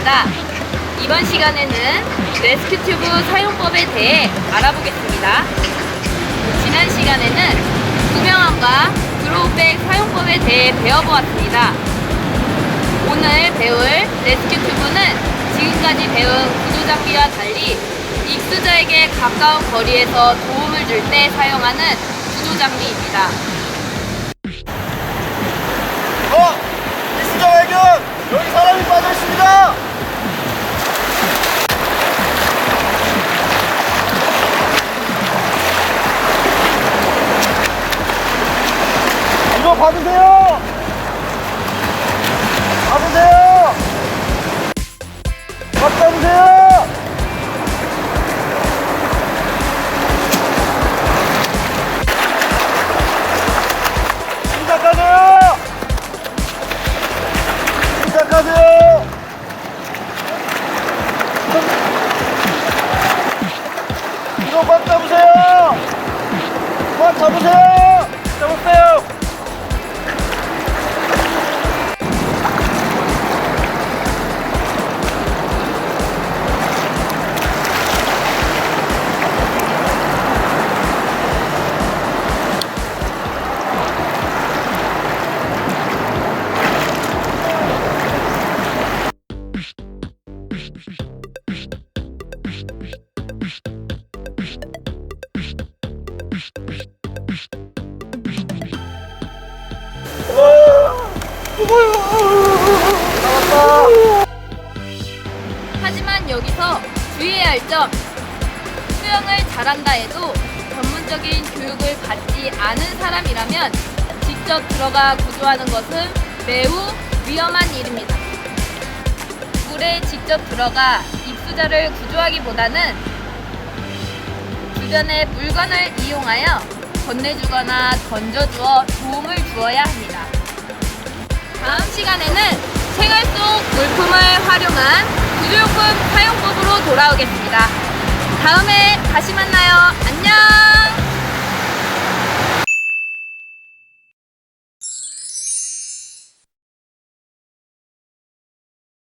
반갑습니다. 이번 시간에는 레스큐 튜브 사용법에 대해 알아보겠습니다. 지난 시간에는 구명함과 드로우백 사용법에 대해 배워보았습니다. 오늘 배울 레스큐 튜브는 지금까지 배운 구조장비와 달리 익수자에게 가까운 거리에서 도움을 줄 때 사용하는 구조장비입니다. 받으세요! 받으세요! 갖다 주세요! 시작하세요! 시작하세요! 이거 꽉 잡으세요! 꽉 잡으세요! 잡았어요! 하지만 여기서 주의해야 할 점, 수영을 잘한다 해도 전문적인 교육을 받지 않은 사람이라면 직접 들어가 구조하는 것은 매우 위험한 일입니다. 물에 직접 들어가 입수자를 구조하기보다는 주변의 물건을 이용하여 건네주거나 던져주어 도움을 주어야 합니다. 다음 시간에는 생활 속 물품을 활용한 구조용품 사용법으로 돌아오겠습니다. 다음에 다시 만나요. 안녕!